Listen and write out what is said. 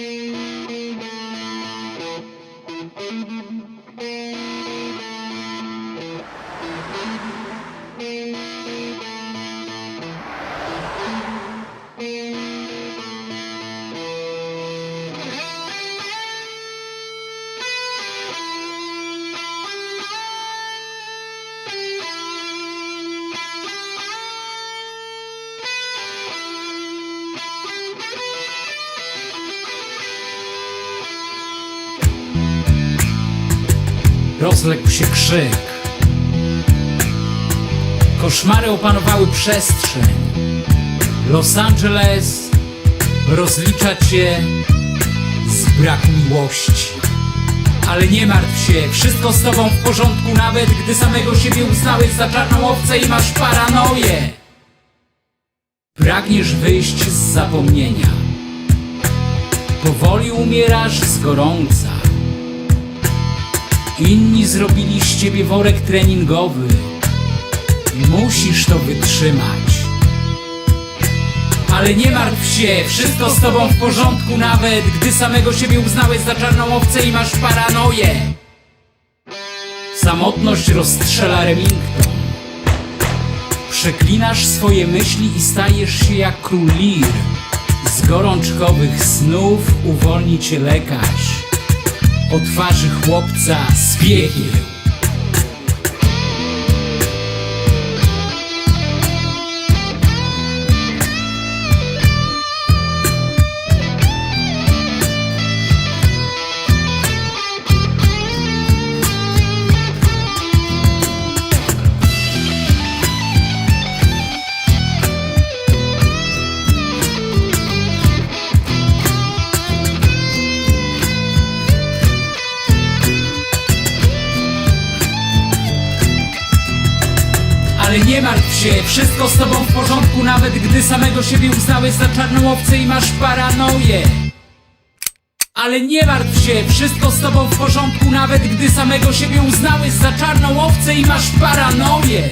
Mm-hmm. Rozległ się krzyk. Koszmary opanowały przestrzeń. Los Angeles rozlicza cię z braku miłości. Ale nie martw się, wszystko z tobą w porządku, nawet gdy samego siebie uznałeś za czarną owcę i masz paranoję. Pragniesz wyjść z zapomnienia. Powoli umierasz z gorąca. Inni zrobili z ciebie worek treningowy. Musisz to wytrzymać. Ale nie martw się, wszystko z tobą w porządku, nawet gdy samego siebie uznałeś za czarną owcę i masz paranoję. Samotność rozstrzela Remington. Przeklinasz swoje myśli i stajesz się jak król Lear. Z gorączkowych snów uwolni cię lekarz o twarzy chłopca z. Ale nie martw się, wszystko z tobą w porządku, nawet gdy samego siebie uznałeś za czarną owcę i masz paranoję. Ale nie martw się, wszystko z tobą w porządku, nawet gdy samego siebie uznałeś za czarną owcę i masz paranoję.